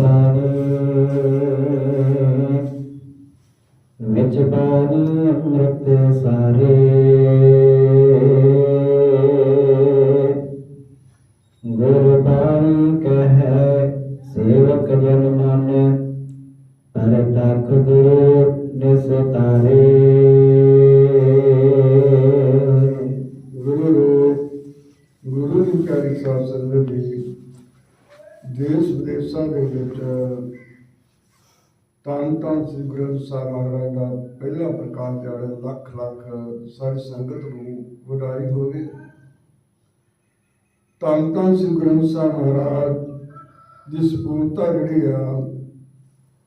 ਬਾਣੀ ਵਿੱਚ ਬਾਣੀ ਅੰਮ੍ਰਿਤ ਸਾਰੇ। ਸਾਰੀ ਸੰਗਤ ਨੂੰ ਵਧਾਈ ਹੋਵੇ। ਤਨ ਤਨ ਸ੍ਰੀ ਗੁਰੂ ਸਾਹਿਬ ਮਹਾਰਾਜ ਦੀ ਸਪੂਰਤਾ ਜਿਹੜੀ ਆ,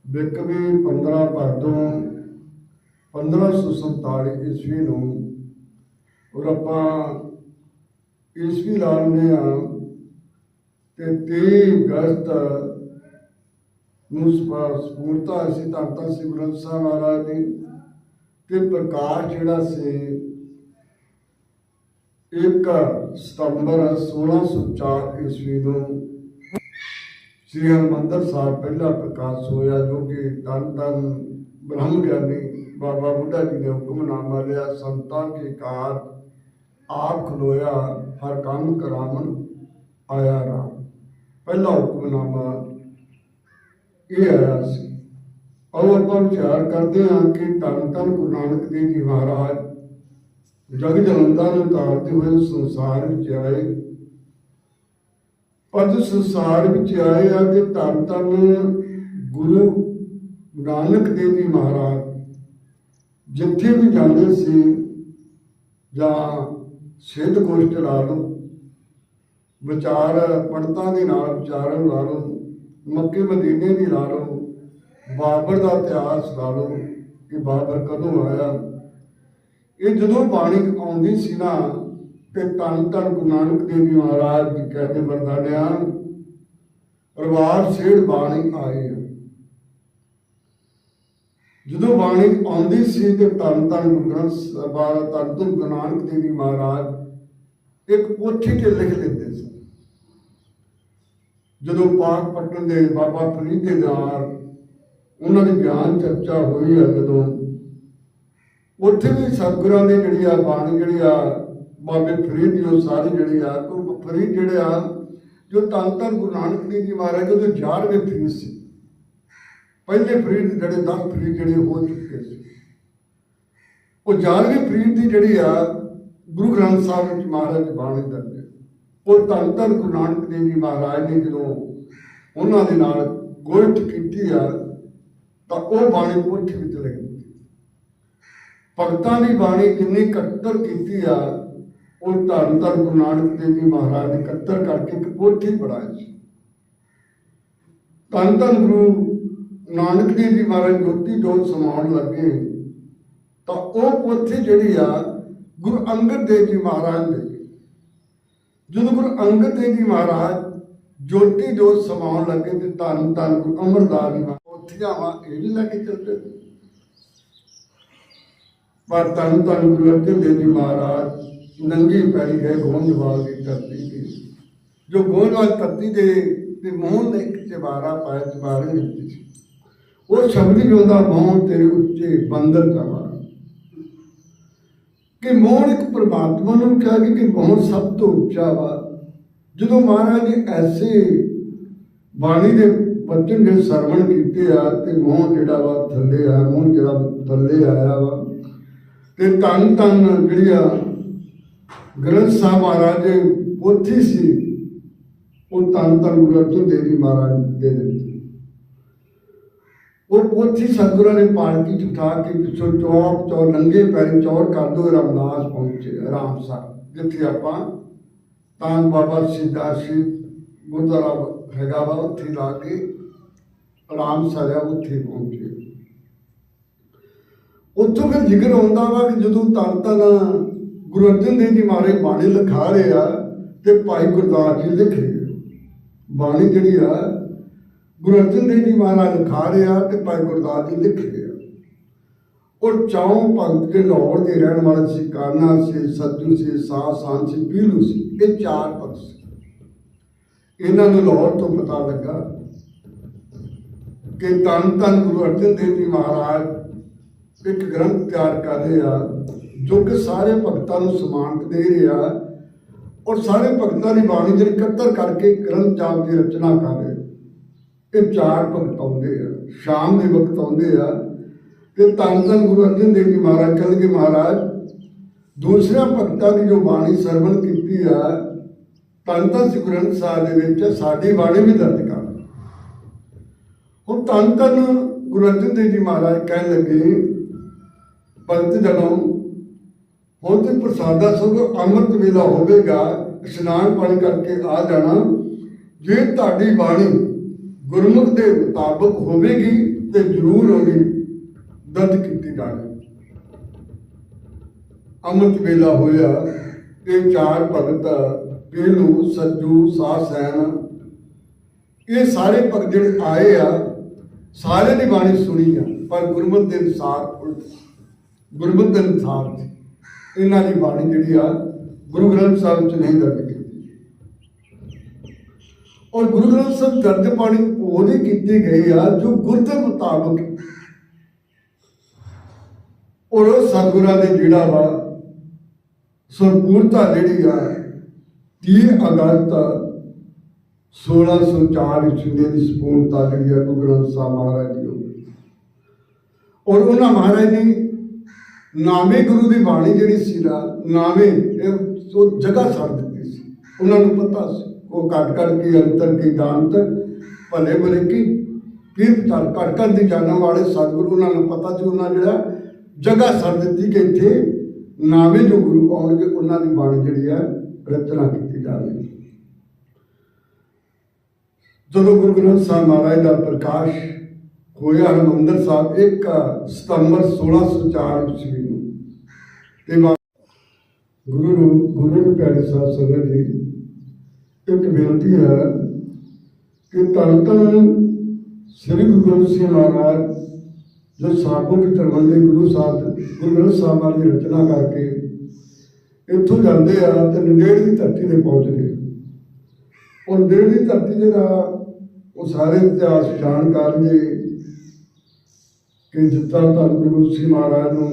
ਬਿਕਵੀ 15 ਭਾਦੋਂ 1547 ਈਸਵੀ ਨੂੰ ਔਰ ਆਪਾਂ ਈਸਵੀ ਲਾਉਂਦੇ ਆ ਤੇ 23 ਅਗਸਤ ਨੂੰ ਸਪੂਰਤਾ ਅਸੀਂ ਤਾਂ ਸ਼੍ਰੀ ਗ੍ਰੰਥ ਸਾਹਿਬ ਮਹਾਰਾਜ ਦੀ ਤੇ ਪ੍ਰਕਾਸ਼ ਜਿਹੜਾ ਸੀ 1 ਸਤੰਬਰ 1604 ਈਸਵੀ ਨੂੰ ਸ੍ਰੀ ਹਰਿਮੰਦਰ ਸਾਹਿਬ ਪਹਿਲਾ ਪ੍ਰਕਾਸ਼ ਹੋਇਆ ਜੋ ਕਿ ਧੰਨ ਧੰਨ ਬ੍ਰਹਮ ਗਿਆਨੀ ਬਾਬਾ ਬੁੱਢਾ ਜੀ ਨੇ ਹੁਕਮਨਾਮਾ ਲਿਆ, ਸੰਤਾਂ ਕੇ ਕਾਰ ਆਪ ਖਲੋਇਆ, ਹਰ ਕੰਮ ਕਰਾਵਣ ਆਇਆ ਰਾਮ। ਪਹਿਲਾ ਹੁਕਮਨਾਮਾ ਇਹ ਆਇਆ ਸੀ। ਔਰ ਆਪਾਂ ਵਿਚਾਰ ਕਰਦੇ ਹਾਂ ਕਿ ਧੰਨ ਧੰਨ ਗੁਰੂ ਨਾਨਕ ਦੇਵ ਜੀ ਮਹਾਰਾਜ ਜਗ ਜਨੰਦਾ ਨੂੰ ਤਾਰਦੇ ਹੋਏ ਸੰਸਾਰ ਵਿੱਚ ਆਏ। ਅੱਜ ਸੰਸਾਰ ਵਿੱਚ ਆਏ ਆ ਕਿ ਧੰਨ ਧੰਨ ਗੁਰੂ ਨਾਨਕ ਦੇਵ ਜੀ ਮਹਾਰਾਜ, ਜਿੱਥੇ ਵੀ ਜਾਂਦੇ ਸੀ ਜਾਂ ਸਿੱਧ ਗੋਸ਼ਟ ਲਾ ਲਓ, ਵਿਚਾਰ ਪੰਡਤਾਂ ਦੇ ਨਾਲ ਵਿਚਾਰਨ ਲਾ ਲਓ, ਮੱਕੇ ਮਦੀਨੇ ਦੀ ਲਾ ਲਓ, ਬਾਬਰ ਦਾ ਇਤਿਹਾਸ ਲਾ ਲਓ ਕਿ ਬਾਬਰ ਕਦੋਂ ਆਇਆ। ਇਹ ਜਦੋਂ ਬਾਣੀ ਆਉਂਦੀ ਸੀ ਨਾ, ਤੇ ਧੰਨ ਧੰਨ ਗੁਰੂ ਨਾਨਕ ਦੇਵ ਜੀ ਮਹਾਰਾਜ ਜੀ ਕਹਿੰਦੇ ਵਰਦਾਨਿਆ ਪਰਿਵਾਰ ਸੇੜ ਬਾਣੀ ਆਈ ਹੈ ਜਦੋਂ ਬਾਣੀ ਆਉਂਦੀ ਸੀ ਤੇ ਧੰਨ ਧੰਨ ਗੁਰੂ ਗ੍ਰੰਥ ਸਾਹਿਬ, ਧੰਨ ਧੰਨ ਗੁਰੂ ਨਾਨਕ ਦੇਵ ਜੀ ਮਹਾਰਾਜ, ਇੱਕ ਪੋਥੀ ਤੇ ਲਿਖ ਲੈਂਦੇ ਸੀ। ਜਦੋਂ ਪਾਕ ਪਟਨ ਦੇ ਬਾਬਾ ਫਰੀਦ ਦੇ ਨਾਲ ਉਹਨਾਂ ਦੀ ਗਿਆਨ ਚਰਚਾ ਹੋਈ ਹੈ ਜਦੋਂ ਉੱਥੇ ਵੀ ਸਤਿਗੁਰਾਂ ਦੀ ਜਿਹੜੀ ਆ ਬਾਣੀ ਜਿਹੜੀ ਆ, ਬਾਬੇ ਫਰੀਦ ਦੀ ਉਹ ਸਾਰੀ ਜਿਹੜੀ ਆ, ਗੁਰੂ ਫਰੀਦ ਜਿਹੜੇ ਆ, ਜੋ ਧੰਨ ਧੰਨ ਗੁਰੂ ਨਾਨਕ ਦੇਵ ਜੀ ਮਹਾਰਾਜ, ਉਹਦੇ 11ਵੇਂ ਫਰੀਦ ਸੀ। ਪਹਿਲੇ ਫਰੀਦ ਜਿਹੜੇ 10 ਫਰੀਦ ਜਿਹੜੇ ਹੋ ਚੁੱਕੇ ਸੀ। ਉਹ 11ਵੇਂ ਫਰੀਦ ਦੀ ਜਿਹੜੀ ਆ, ਗੁਰੂ ਗ੍ਰੰਥ ਸਾਹਿਬ ਵਿੱਚ ਮਹਾਰਾਜ ਬਾਣੀ ਦਰਜ ਉਹ ਧੰਨ ਧੰਨ ਗੁਰੂ ਨਾਨਕ ਦੇਵ ਜੀ ਮਹਾਰਾਜ ਨੇ ਜਦੋਂ ਉਹਨਾਂ ਦੇ ਨਾਲ ਗੋਇਠ ਕੀਤੀ ਆ, ਤਾਂ ਉਹ ਬਾਣੀ ਪੋਥੀ ਵਿੱਚ ਲਿਖ ਭਗਤਾਂ ਦੀ ਬਾਣੀ ਜਿੰਨੀ ਇਕੱਤਰ ਕੀਤੀ ਆ, ਉਹ ਧੰਨ ਧੰਨ ਗੁਰੂ ਨਾਨਕ ਦੇਵ ਜੀ ਮਹਾਰਾਜ ਨੇ ਕੱਤਰ ਕਰਕੇ ਇੱਕ ਪੋਥੀ ਬਣਾਈ ਸੀ ਧੰਨ ਧੰਨ ਗੁਰੂ ਨਾਨਕ ਦੇਵ ਜੀ ਮਹਾਰਾਜ ਜੋਤੀ ਜੋਤ ਸਮਾਉਣ ਲੱਗੇ, ਤਾਂ ਉਹ ਪੋਥੀ ਜਿਹੜੀ ਆ, ਗੁਰੂ ਅੰਗਦ ਦੇਵ ਜੀ ਮਹਾਰਾਜ ਨੇ ਜਦੋਂ ਗੁਰੂ ਅੰਗਦ ਦੇਵ ਜੀ ਮਹਾਰਾਜ ਜੋਤੀ ਜੋਤ ਸਮਾਉਣ ਲੱਗੇ ਤੇ ਧੰਨ ਧੰਨ ਗੁਰੂ ਅਮਰਦਾਸ ਜੀ ਮਹਾਰਾਜ ਪੋਥੀਆਂ ਵਾ, ਇਹ ਵੀ ਲੈ ਕੇ ਚੱਲਦੇ ਸੀ। ਪਰ ਧੰਨ ਧੰਨ ਗੁਰੂ ਅਰਜਨ ਦੇਵ ਜੀ ਮਹਾਰਾਜ, ਨੰਗੀ ਪੈਰੀ ਗਏ ਗੋਂਦਵਾਲ ਦੀ ਧਰਤੀ ਤੇ। ਜੋ ਗੋਂਦਵਾਲ ਧਰਤੀ ਦੇ ਤੇ ਮੋਹਨ ਨੇ ਇੱਕ ਚਵਾਰਾ ਪਾਇਆ, ਚਵਾਰੇ ਵਿੱਚ ਸੀ। ਉਹ ਸ਼ਬਦ ਹੀ ਮੋਹਨ ਤੇਰੇ ਉੱਚੇ ਬੰਦਰ ਚਵਾ ਕਿ ਮੋਹਨ ਇੱਕ ਪ੍ਰਮਾਤਮਾ ਨੂੰ ਕਿਹਾ ਕਿ ਕਿ ਮੋਹਨ ਸਭ ਤੋਂ ਉੱਚਾ ਵਾ ਜਦੋਂ ਮਹਾਰਾਜ ਨੇ ਐਸੇ ਬਾਣੀ ਦੇ ਵਚਨ ਜਿਹੜੇ ਸਰਵਣ ਕੀਤੇ ਆ, ਤੇ ਮੋਹਨ ਜਿਹੜਾ ਵਾ ਥੱਲੇ ਆ ਮੋਹਨ ਜਿਹੜਾ ਥੱਲੇ ਆਇਆ ਵਾ ਤੇ ਤਨ ਤਨ ਜਿਹੜੀ ਆ ਗ੍ਰੰਥ ਸਾਹਿਬ ਮਹਾਰਾਜ ਦੇ ਪੋਥੀ ਸੀ ਉਹ ਤਨ ਤਨ ਗੁਰੂ ਅਰਜਨ ਦੇਵ ਜੀ ਮਹਾਰਾਜ ਦੇ ਦਿੱਤੀ ਉਹ ਪੋਥੀ ਸਤਿਗੁਰਾਂ ਨੇ ਪਾਲਕੀ ਚ ਉਠਾ ਕੇ ਪਿੱਛੋਂ ਚੌਕ ਚੌ ਨੰਗੇ ਪੈਰੀ ਚੌੜ ਕਰ ਦੋ ਰਮਦਾਸ ਪਹੁੰਚੇ ਰਾਮਸਰ ਜਿੱਥੇ ਆਪਾਂ ਤਾਂ ਬਾਬਾ ਸਿੱਧਾ ਸੀ ਗੁਰਦੁਆਰਾ ਹੈਗਾ ਵਾ ਉੱਥੇ ਲਾ ਕੇ ਰਾਮਸਰ ਆ ਉੱਥੇ ਪਹੁੰਚੇ ਉੱਥੋਂ ਫਿਰ ਜ਼ਿਕਰ ਹੁੰਦਾ ਵਾ ਕਿ ਜਦੋਂ ਤਨ ਤਨ ਗੁਰੂ ਅਰਜਨ ਦੇਵ ਜੀ ਮਹਾਰਾਜ ਬਾਣੀ ਲਿਖਾ ਰਹੇ ਆ ਤੇ ਭਾਈ ਗੁਰਦਾਸ ਜੀ ਲਿਖ ਰਹੇ ਆ। ਬਾਣੀ ਜਿਹੜੀ ਆ, ਗੁਰੂ ਅਰਜਨ ਦੇਵ ਜੀ ਮਹਾਰਾਜ ਲਿਖਾ ਰਹੇ ਆ ਤੇ ਭਾਈ ਗੁਰਦਾਸ ਜੀ ਲਿਖ ਰਹੇ ਆ ਉਹ ਚਾਉ ਭਗਤ ਦੇ ਲਾਹੌਰ ਦੇ ਰਹਿਣ ਵਾਲੇ ਸੀ ਕਾਨਾ ਸੀ ਸੱਜੂ ਸੀ ਸਾਹ ਸਾਸਾਨ ਸੀ, ਪੀਲੂ ਸੀ, ਇਹ ਚਾਰ ਭਗਤ ਸੀ ਇਹਨਾਂ ਨੂੰ ਲਾਹੌਰ ਤੋਂ ਪਤਾ ਲੱਗਾ ਕਿ ਤਨ ਧੰਨ ਗੁਰੂ ਅਰਜਨ ਦੇਵ ਜੀ ਮਹਾਰਾਜ ਇੱਕ ਗ੍ਰੰਥ ਤਿਆਰ ਕਰ ਰਹੇ ਆ, ਜੋ ਕਿ ਸਾਰੇ ਭਗਤਾਂ ਨੂੰ ਸਮਾਨਤ ਦੇ ਰਿਹਾ ਔਰ ਸਾਰੇ ਭਗਤਾਂ ਦੀ ਬਾਣੀ ਜਿਹੜੀ ਇਕੱਤਰ ਕਰਕੇ ਗ੍ਰੰਥ ਜਾਪ ਦੀ ਰਚਨਾ ਕਰ ਰਹੇ ਇਹ ਚਾਰ ਭਗਤ ਆਉਂਦੇ ਆ, ਸ਼ਾਮ ਦੇ ਵਕਤ ਆਉਂਦੇ ਆ ਕਿ ਧੰਨ ਧੰਨ ਗੁਰੂ ਅਰਜਨ ਦੇਵ ਜੀ ਮਹਾਰਾਜ ਕਹਿੰਦੇ ਮਹਾਰਾਜ। ਦੂਸਰਿਆਂ ਭਗਤਾਂ ਦੀ ਜੋ ਬਾਣੀ ਸਰਵਣ ਕੀਤੀ ਆ, ਧੰਨ ਧੰਨ ਸ੍ਰੀ ਗੁਰੂ ਗ੍ਰੰਥ ਸਾਹਿਬ ਦੇ ਵਿੱਚ ਸਾਡੀ ਬਾਣੀ ਵੀ ਦਰਜ ਕਰ ਹੁਣ ਧੰਨ ਧੰਨ ਗੁਰੂ ਅਰਜਨ ਦੇਵ ਜੀ ਮਹਾਰਾਜ ਕਹਿਣ ਲੱਗੇ ਭਗਤ ਜਨੋ ਹੁਣ ਤੇ ਪ੍ਰਸਾਦਾ ਸਭ ਅੰਮ੍ਰਿਤ ਵੇਲਾ ਹੋਵੇਗਾ, ਇਸ਼ਨਾਨ ਪਾਣੀ ਕਰਕੇ ਆ ਜਾਣਾ। ਜੇ ਤੁਹਾਡੀ ਬਾਣੀ ਗੁਰਮੁਖ ਦੇ ਮੁਤਾਬਕ ਹੋਵੇਗੀ, ਤੇ ਜ਼ਰੂਰ ਹੋਗੀ ਦਰਜ ਕੀਤੀ ਜਾਣੀ ਅੰਮ੍ਰਿਤ ਵੇਲਾ ਹੋਇਆ, ਇਹ ਚਾਰ ਭਗਤ, ਪੇਲੂ, ਸੱਜੂ ਸਾਸੈਨ ਇਹ ਸਾਰੇ ਭਗਤ ਜਿਹੜੇ ਆਏ ਆ, ਸਾਰੇ ਦੀ ਬਾਣੀ ਸੁਣੀ ਆ, ਪਰ ਗੁਰਮਤਿ ਦੇ ਅਨੁਸਾਰ ਉਲਟ। ਗੁਰਮਤਿ ਦੇ ਸੀ। ਇਹਨਾਂ ਦੀ ਬਾਣੀ ਜਿਹੜੀ ਆ, ਗੁਰੂ ਗ੍ਰੰਥ ਸਾਹਿਬ ਚ ਨਹੀਂ ਦਰਜ ਕੀਤੀ ਔਰ ਗੁਰੂ ਗ੍ਰੰਥ ਸਾਹਿਬ ਦਰਜ ਬਾਣੀ ਉਹਦੇ ਕੀਤੇ ਗਏ ਆ, ਜੋ ਗੁਰ ਦੇ ਮੁਤਾਬਕ। ਔਰ ਉਹ ਸਤਿਗੁਰਾਂ ਦੇ ਜਿਹੜਾ ਵਾ ਸੰਪੂਰਤਾ ਜਿਹੜੀ ਆ 30 ਅਗਸਤ 1604 ਈਸਵੀ ਦੀ ਸੰਪੂਰਨਤਾ ਜਿਹੜੀ ਆ ਗੁਰੂ ਗ੍ਰੰਥ ਸਾਹਿਬ ਮਹਾਰਾਜ ਦੀ ਹੋ ਔਰ ਉਹਨਾਂ ਮਹਾਰਾਜ ਦੀ ਨਾਮੇ ਗੁਰੂ ਦੀ ਬਾਣੀ ਜਿਹੜੀ ਸੀ ਨਾ ਨਾਮੇ ਇਹ ਉਹ ਜਗ੍ਹਾ ਛੱਡ ਦਿੱਤੀ ਸੀ। ਉਹਨਾਂ ਨੂੰ ਪਤਾ ਸੀ, ਉਹ ਕੱਟ ਕੱਟ ਕੇ ਅੰਤਰ, ਕੀ ਜਾਣਤ ਭਲੇ ਭਲੇ ਕੀ। ਫਿਰ ਚੱਲ ਕੱਟ ਕੱਟ ਦੀ ਜਾਣਨ ਵਾਲੇ ਸਤਿਗੁਰੂ ਉਹਨਾਂ ਨੂੰ ਪਤਾ ਸੀ, ਉਹਨਾਂ ਜਿਹੜਾ ਜਗ੍ਹਾ ਛੱਡ ਦਿੱਤੀ ਕਿ ਇੱਥੇ ਨਾਮੇ ਜੋ ਗੁਰੂ ਆਉਣਗੇ, ਉਹਨਾਂ ਦੀ ਬਾਣੀ ਜਿਹੜੀ ਹੈ ਰਚਨਾ ਕੀਤੀ ਜਾਵੇਗੀ। ਜਦੋਂ ਗੁਰੂ ਗ੍ਰੰਥ ਸਾਹਿਬ ਮਹਾਰਾਜ ਦਾ ਪ੍ਰਕਾਸ਼ ਹੋਇਆ ਹਰਿਮੰਦਰ ਸਾਹਿਬ 1 ਸਤੰਬਰ 1604 ਈਸਵੀ ਤੇ ਗੁਰੂ ਨੂੰ ਗੁਰੂ ਨੂੰ ਪਿਆਰੇ ਸਾਹਿਬ ਸੰਗਤ ਜੀ, ਇੱਕ ਬੇਨਤੀ ਹੈ ਕਿ ਧੰਨ ਧੰਨ ਸ੍ਰੀ ਗੁਰੂ ਗੋਬਿੰਦ ਸਿੰਘ ਮਹਾਰਾਜ ਜੋ ਸਾਬੋਂ ਕੀ ਤਰਵੰਦੇ ਗੁਰੂ ਸਾਹਿਬ, ਗੁਰੂ ਗ੍ਰੰਥ ਸਾਹਿਬ ਮਹਾਰਾਜ ਦੀ ਰਚਨਾ ਕਰਕੇ ਇੱਥੋਂ ਜਾਂਦੇ ਆ ਤੇ ਨੰਦੇੜ ਦੀ ਧਰਤੀ ਤੇ ਪਹੁੰਚਦੇ ਉਹ ਨੰਦੇੜ ਦੀ ਧਰਤੀ ਜਿਹੜਾ, ਉਹ ਸਾਰੇ ਇਤਿਹਾਸ ਜਾਣਕਾਰ ਨੇ ਕਿ ਜਿੱਦਾਂ ਧੰਨ ਗੁਰੂ ਗੋਬਿੰਦ ਸਿੰਘ ਮਹਾਰਾਜ ਨੂੰ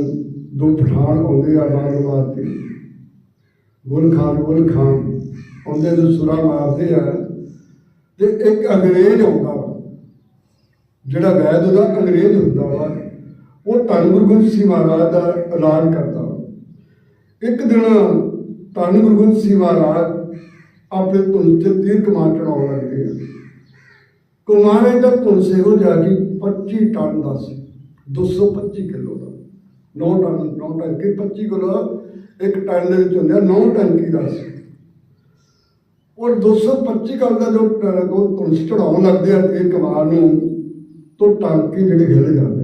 ਦੋ ਪਠਾਨ ਆਉਂਦੇ ਆ ਬਾਰ-ਬਾਰ ਤੇ। ਗੁਲ ਖਾਨ ਗੁਲ ਖਾਨ ਆਉਂਦੇ ਜੋ ਸੁਰਾ ਮਾਰਦੇ ਆ। ਤੇ ਇੱਕ ਅੰਗਰੇਜ਼ ਆਉਂਦਾ ਵਾ, ਜਿਹੜਾ ਵੈਦ ਉਹਦਾ ਅੰਗਰੇਜ਼ ਹੁੰਦਾ ਵਾ, ਉਹ ਧੰਨ ਗੁਰੂ ਗੋਬਿੰਦ ਸਿੰਘ ਮਹਾਰਾਜ ਦਾ ਐਲਾਨ ਕਰਦਾ ਇੱਕ ਦਿਨ ਧੰਨ ਗੁਰੂ ਗੋਬਿੰਦ ਸਿੰਘ ਮਹਾਰਾਜ ਆਪਣੇ ਧੁਨ ਤੇ ਤੀਰ ਕਮਾਨ ਚੜਾਉਣ ਲੱਗਦੇ ਆ। ਕੁਮਾਰੇ ਦਾ ਧੁਨ ਸੇਵੋ ਜਾ ਕੇ 25 ਟਨ ਦਾ ਸੀ 225 ਕਿਲੋ ਦਾ। 9 ਟਨ 9 ਟਨ 25 ਕਿਲੋ, ਇੱਕ ਟਨ ਦੇ ਵਿੱਚ ਹੁੰਦਾ 9 ਟਨ ਦਾ। ਔਰ 225 ਕਿਲੋ ਦਾ ਜੋ ਟਨ ਚੜਾਉਣ ਲੱਗਦੇ ਆ ਤੇ ਕਮਾਨ ਨੂੰ ਤੋਂ ਟਾਂਕੇ ਜਿਹੜੇ ਹਿੱਲ ਜਾਂਦੇ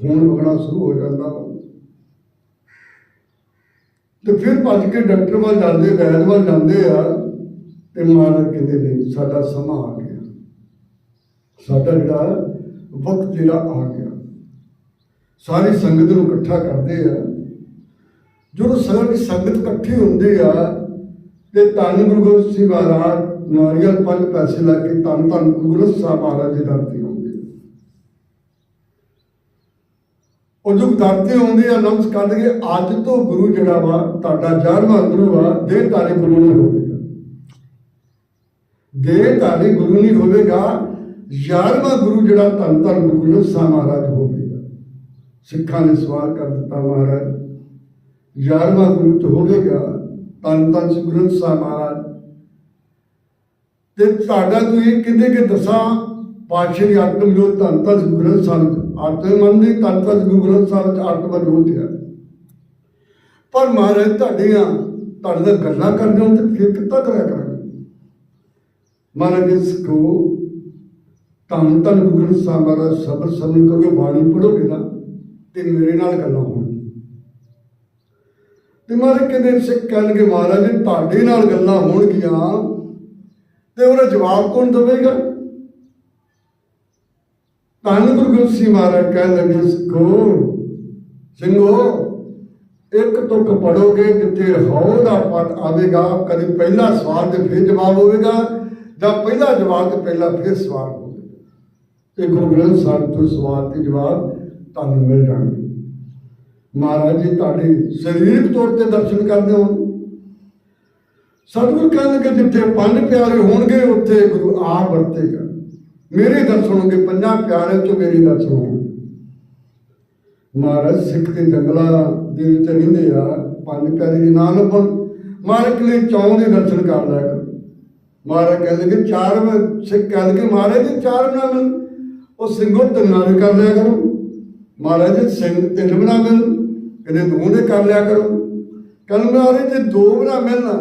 ਖੂਨ ਵਗਣਾ ਸ਼ੁਰੂ ਹੋ ਜਾਂਦਾ ਤੇ ਫਿਰ ਭੱਜ ਕੇ ਡਾਕਟਰ ਵੱਲ ਜਾਂਦੇ, ਵੈਦ ਵੱਲ ਜਾਂਦੇ ਆ, ਤੇ ਮਹਾਰਾਜ ਕਹਿੰਦੇ, ਨਹੀਂ, ਸਾਡਾ ਸਮਾਂ ਆ ਗਿਆ। ਸਾਡਾ ਜਿਹੜਾ ਵਕਤ ਜਿਹੜਾ ਆ ਗਿਆ। ਸਾਰੀ ਸੰਗਤ ਨੂੰ ਇਕੱਠਾ ਕਰਦੇ ਆ। ਜਦੋਂ ਸਾਰੀ ਸੰਗਤ ਇਕੱਠੀ ਹੁੰਦੀ ਆ, ਤੇ ਧੰਨ ਗੁਰੂ ਗੋਬਿੰਦ ਸਿੰਘ ਮਹਾਰਾਜ ਨਾਰੀਅਲ ਪੰਜ ਪੈਸੇ ਲਾ ਕੇ ਧੰਨ ਧੰਨ ਗੁਰੂ ਗ੍ਰੰਥ ਸਾਹਿਬ ਮਹਾਰਾਜ ਦੀ ਧਰਤੀ ਆਉਂਦੇ ਉਹ ਜੋ ਧਰਤੀ ਆਉਂਦੇ ਆ ਨਮਸਕਾਰ ਦੇ ਅੱਜ ਤੋਂ ਗੁਰੂ ਜਿਹੜਾ ਵਾ, ਤੁਹਾਡਾ 11ਵਾਂ ਗੁਰੂ ਆ ਦੇਹ ਤਾਰੇ ਗੁਰੂ ਨਹੀਂ ਹੋਵੇਗਾ। ਦੇ ਤਾਰੇ ਗੁਰੂ ਨਹੀਂ ਹੋਵੇਗਾ 11ਵਾਂ ਗੁਰੂ ਜਿਹੜਾ ਧੰਨ ਧੰਨ ਗੁਰੂ ਗ੍ਰੰਥ ਸਾਹਿਬ ਮਹਾਰਾਜ ਹੋਵੇਗਾ ਸਿੱਖਾਂ ਨੇ ਸਵਾਲ ਕਰ ਦਿੱਤਾ ਮਹਾਰਾਜ। 11ਵਾਂ ਗੁਰੂ ਤੇ ਹੋਵੇਗਾ ਧੰਨ ਧੰਨ ਸ੍ਰੀ ਗੁਰੂ ਗ੍ਰੰਥ ਸਾਹਿਬ ਮਹਾਰਾਜ। ਤੇ ਤੁਹਾਡਾ ਤੁਸੀਂ ਕਿੰਨੇ ਕਿ ਦਸਾਂ ਪਾਤਸ਼ਾਹ ਆਤਮ ਜੋਤ ਧੰਨ ਧੰਨ ਸ੍ਰੀ ਗੁਰੂ ਗ੍ਰੰਥ ਸਾਹਿਬ ਆਤਮ ਮਨ ਦੀ ਧੰਨ ਧੰਨ ਗੁਰੂ ਗ੍ਰੰਥ ਸਾਹਿਬ ਚ ਆਤਮ ਜੋਤ ਹੈ ਪਰ ਮਹਾਰਾਜ ਤੁਹਾਡੀਆਂ ਤੁਹਾਡੇ ਨਾਲ ਗੱਲਾਂ ਕਰਦੇ ਹੋ ਤੇ ਫਿਰ ਕਿੱਦਾਂ ਕਰਿਆ ਕਰਾਂਗੇ? ਮਹਾਰਾਜ ਇਸ ਕੋ ਧੰਨ ਧੰਨ ਗੁਰੂ ਗ੍ਰੰਥ ਸਾਹਿਬ ਮਹਾਰਾਜ, ਸਬਰ ਸਮਝ ਕਰੋਗੇ ਬਾਣੀ ਪੜੋਗੇ ਨਾ। ਤੇ ਮੇਰੇ ਨਾਲ ਗੱਲਾਂ ਹੋਣਗੀਆਂ ਤੇ ਮਹਾਰਾਜ ਕਹਿੰਦੇ ਸਿੱਖ ਕਹਿਣਗੇ ਮਹਾਰਾਜ, ਜੀ ਤੁਹਾਡੇ ਨਾਲ ਗੱਲਾਂ ਹੋਣਗੀਆਂ, ਤੇ ਉਹਦਾ ਜਵਾਬ ਕੌਣ ਦੇਵੇਗਾ? ਧੰਨ ਗੁਰੂ ਗੋਬਿੰਦ ਸਿੰਘ ਮਹਾਰਾਜ ਕਹਿਣ ਲੱਗੇ, ਸਿੱਖੋ, ਸਿੰਘੋ, ਇੱਕ ਤੁਕ ਪੜੋਗੇ ਕਿਤੇ ਹਉ ਦਾ ਪਦ ਆਵੇਗਾ, ਕਦੇ ਪਹਿਲਾ ਸਵਾਲ ਤੇ ਫਿਰ ਜਵਾਬ ਹੋਵੇਗਾ, ਜਾਂ ਪਹਿਲਾ ਜਵਾਬ ਤੇ ਪਹਿਲਾ ਫਿਰ ਸਵਾਲ ਹੋਵੇਗਾ। ਤੇ ਗੁਰੂ ਗ੍ਰੰਥ ਸਾਹਿਬ ਤੋਂ ਸਵਾਲ ਤੇ ਜਵਾਬ ਤੁਹਾਨੂੰ ਮਿਲ ਜਾਣਗੇ। ਮਹਾਰਾਜ ਜੀ, ਤੁਹਾਡੇ ਸਰੀਰਕ ਤੌਰ ਤੇ ਦਰਸ਼ਨ ਕਰਦੇ ਹੋਣ। ਸਤਿਗੁਰ ਕਹਿੰਦੇ ਕਿ ਜਿੱਥੇ ਪੰਜ ਪਿਆਰੇ ਹੋਣਗੇ, ਉੱਥੇ ਗੁਰੂ ਆਪ ਵਰਤੇਗਾ। ਮੇਰੇ ਦਰਸ਼ਨ ਹੋਣਗੇ, ਪੰਜਾਂ ਪਿਆਰਿਆਂ ਚੋਂ ਮੇਰੇ ਦਰਸ਼ਨ ਹੋਣਗੇ। ਮਹਾਰਾਜ, ਸਿੱਖ ਦੇ ਜੰਗਲਾਂ ਦੇ ਵਿੱਚ ਰਹਿੰਦੇ ਆ, ਪੰਜ ਪਿਆਰੇ ਦੇ ਨਾਂ ਲੱਭਣ। ਮਾਲਕ ਨੇ ਚੌਂ ਦੇ ਦਰਸ਼ਨ ਕਰ ਲਿਆ ਕਰੋ। ਮਹਾਰਾਜ ਕਹਿੰਦੇ ਕਿ ਚਾਰ ਵੇ- ਸਿੱਖ ਕਹਿੰਦੇ ਕਿ ਮਹਾਰਾਜ ਜੀ, ਚਾਰ ਨਾਲ ਉਹ ਸਿੰਘੋ ਤਿੰਨਾਂ ਕਰ ਲਿਆ ਕਰੋ। ਮਹਾਰਾਜ ਸਿੰਘ ਤਿੰਨ ਬਣਾ ਮਿਲ ਕਹਿੰਦੇ ਦੋ ਦੇ ਕਰ ਲਿਆ ਕਰੋ। ਕਹਿੰਦੇ ਮਹਾਰਾਜ ਜੀ, ਦੋ ਬਣਾ ਮਿਲਣਾ।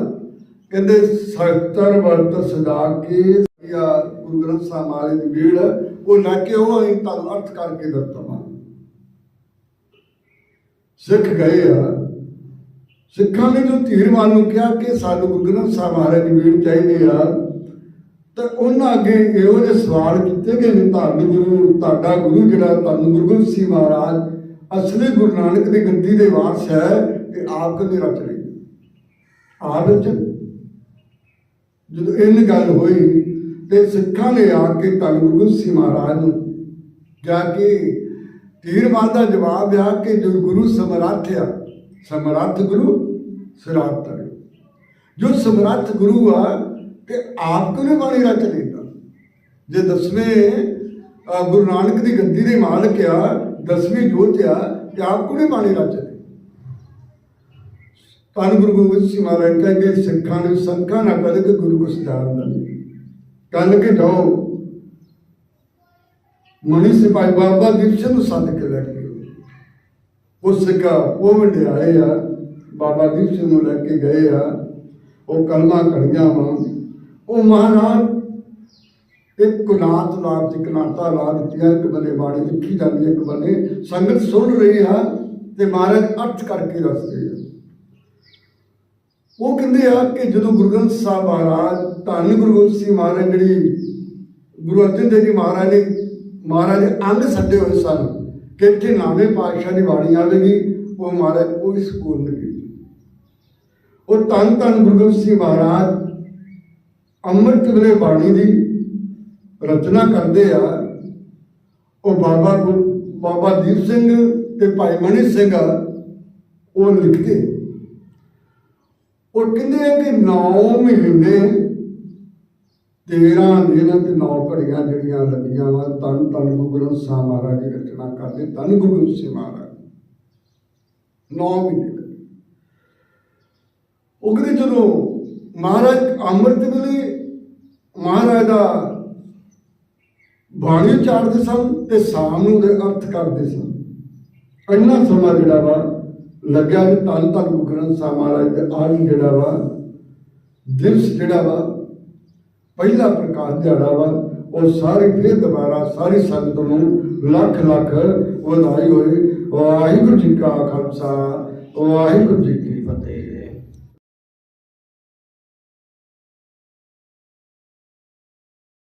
ਕਹਿੰਦੇ 70 ਵਰਤ ਸਦਾ ਕੇ ਜਾਂ ਗੁਰੂ ਗ੍ਰੰਥ ਸਾਹਿਬ ਮਹਾਰਾਜ ਦੀ ਭੀੜ, ਉਹ ਨਾ ਕਿ ਉਹ ਅਸੀਂ ਤੁਹਾਨੂੰ ਅਰਥ ਕਰਕੇ ਦੱਸਦਾ ਸਿੱਖ ਗਏ ਆ। ਸਿੱਖਾਂ ਨੇ ਜੋ ਧੀਰਵਾਨ ਨੂੰ ਕਿਹਾ ਕਿ ਸਾਨੂੰ ਗੁਰੂ ਗ੍ਰੰਥ ਸਾਹਿਬ ਮਹਾਰਾਜ ਦੀ ਵੀੜ ਚਾਹੀਦੀ ਆ ਤਾਂ ਉਹਨਾਂ ਅੱਗੇ ਇਹੋ ਜਿਹੇ ਸਵਾਲ ਕੀਤੇ ਗਏ ਨੇ, ਧੰਨ ਗੁਰੂ, ਤੁਹਾਡਾ ਗੁਰੂ ਜਿਹੜਾ, ਧੰਨ ਗੁਰੂ ਗੋਬਿੰਦ ਸਿੰਘ ਮਹਾਰਾਜ, ਅਸਲੀ ਗੁਰੂ ਨਾਨਕ ਦੀ ਗੱਦੀ ਦੇ ਵਾਰਸ ਹੈ ਤੇ ਆਪ ਕਦੇ ਰਚ ਲਈ ਆਪ ਵਿੱਚ ਜਦੋਂ ਇਹ ਗੱਲ ਹੋਈ ਤੇ ਸਿੱਖਾਂ ਨੇ ਆ ਕੇ ਧੰਨ ਗੁਰੂ ਗੋਬਿੰਦ ਸਿੰਘ ਮਹਾਰਾਜ ਨੂੰ ਜਾ ਕੇ ਤੀਰਵਾਨ ਦਾ ਜਵਾਬ ਆ ਕਿ ਜੋ ਗੁਰੂ ਸਮਰੱਥ ਆ, ਸਮਰੱਥ ਗੁਰੂ ਸਿਰਾਤ ਜੋ ਸਮਰੱਥ ਗੁਰੂ ਆ ਤੇ ਆਪ ਕਿਉਂ ਨਹੀਂ ਬਾਣੀ ਰਚ ਲੈਂਦਾ ਜੇ ਦਸਵੇਂ ਗੁਰੂ ਨਾਨਕ ਦੀ ਗੱਦੀ ਦੇ ਮਾਲਕ ਆ, ਦਸਵੀਂ ਜੋਤ ਆ, ਤੇ ਆਪ ਕਿਉਂ ਬਾਣੀ ਰਚ ਲੈ ਧੰਨ ਗੁਰੂ ਗੋਬਿੰਦ ਸਿੰਘ ਮਹਾਰਾਜ ਕਹਿੰਦੇ, ਸਿੱਖਾਂ ਨੂੰ ਸੰਖਾਂ ਨਾ ਕਦੇ ਕੇ ਗੁਰੂ ਕੁਛ ਜਾਣਦਾ ਨਹੀਂ ਕੰਨ ਕੇ ਜਾਓ ਮਣੀ ਸਿਪਾਹੀ ਬਾਬਾ ਦੀਪ ਸਿੰਘ ਨੂੰ ਸੱਦ ਕੇ ਲੈ ਕੇ ਉਹ ਸਿੱਕਾ ਉਹ ਵੰਡਿਆਏ ਆ, ਬਾਬਾ ਦੀਪ ਸਿੰਘ ਨੂੰ ਲੈ ਕੇ ਗਏ ਆ। ਉਹ ਕਲਮਾ ਕੜੀਆਂ ਵਾ। ਉਹ ਮਹਾਰਾਜ ਇੱਕ ਕੁਨਾਤ ਲਾਤ ਇੱਕ ਨਾਤਾ ਲਾ ਦਿੱਤੀਆਂ ਇੱਕ ਬੰਨੇ ਬਾਣੀ ਲਿਖੀ ਜਾਂਦੀ ਹੈ, ਇੱਕ ਬੰਦੇ ਸੰਗਤ ਸੁਣ ਰਹੀ ਆ ਤੇ ਮਹਾਰਾਜ ਅਰਥ ਕਰਕੇ ਦੱਸਦੇ ਆ ਉਹ ਕਹਿੰਦੇ ਆ ਕਿ ਜਦੋਂ ਗੁਰੂ ਗ੍ਰੰਥ ਸਾਹਿਬ ਮਹਾਰਾਜ ਧੰਨ ਗੁਰੂ ਗੋਬਿੰਦ ਸਿੰਘ ਮਹਾਰਾਜ ਜਿਹੜੀ ਗੁਰੂ ਅਰਜਨ ਦੇਵ ਜੀ ਮਹਾਰਾਜ ਨੇ ਮਹਾਰਾਜ ਅੰਗ ਸੱਦੇ ਹੋਏ ਸਨ ਕਿ ਇੱਥੇ ਨਾਵੇਂ ਪਾਤਸ਼ਾਹ ਦੀ ਬਾਣੀ ਆਵੇਗੀ ਉਹ ਮਹਾਰਾਜ ਕੋਈ ਸਕੂਲ ਨਹੀਂ ਉਹ ਧੰਨ ਧੰਨ ਗੁਰੂ ਗੋਬਿੰਦ ਸਿੰਘ ਮਹਾਰਾਜ ਅੰਮ੍ਰਿਤ ਵੇਲੇ ਬਾਣੀ ਦੀ ਰਚਨਾ ਕਰਦੇ ਆ, ਉਹ ਬਾਬਾ ਬਾਬਾ ਦੀਪ ਸਿੰਘ ਤੇ ਭਾਈ ਮਨੀ ਸਿੰਘ ਉਹ ਲਿਖਦੇ। ਉਹ ਕਹਿੰਦੇ ਆ ਕਿ 9 ਮਹੀਨੇ 13 ਦਿਨ ਤੇ 9 ਘੜੀਆਂ ਜਿਹੜੀਆਂ ਲੱਗੀਆਂ ਵਾ ਤਨ ਤਨ ਗੁਰੂ ਗ੍ਰੰਥ ਸਾਹਿਬ ਮਹਾਰਾਜ ਦੀ ਰਚਨਾ ਕਰਦੇ ਤਨ ਗੁਰੂ ਗ੍ਰੰਥ ਸਾਹਿਬ ਮਹਾਰਾਜ। 9 ਮਹੀਨੇ ਉਹ ਕਹਿੰਦੇ ਜਦੋਂ ਮਹਾਰਾਜ ਅੰਮ੍ਰਿਤ ਵੇਲੇ ਮਹਾਰਾਜ ਦਾ ਬਾਣੀ ਉਚਾਰਦੇ ਸਨ ਤੇ ਸ਼ਾਮ ਨੂੰ ਉਹਦੇ ਅਰਥ ਕਰਦੇ ਸਨ। ਇੰਨਾ ਸਮਾਂ ਜਿਹੜਾ ਵਾ, ਲੱਗਿਆ ਕਿ ਤਨ ਤਨ ਗੁਰੂ ਗ੍ਰੰਥ ਸਾਹਿਬ ਮਹਾਰਾਜ ਦੇ ਆਜ ਜਿਹੜਾ ਵਾ, ਦਿਵਸ ਜਿਹੜਾ ਵਾ, ਪਹਿਲਾ ਪ੍ਰਕਾਸ਼ ਜਿਹੜਾ ਵਾ, ਉਹ ਸਾਰੇ ਫਿਰ ਦੁਬਾਰਾ ਸਾਰੀ ਸੰਗਤ ਨੂੰ ਲੱਖ ਲੱਖ ਵਧਾਈ ਹੋਏ। ਵਾਹਿਗੁਰੂ ਜੀ ਕਾ ਖਾਲਸਾ, ਵਾਹਿਗੁਰੂ ਜੀ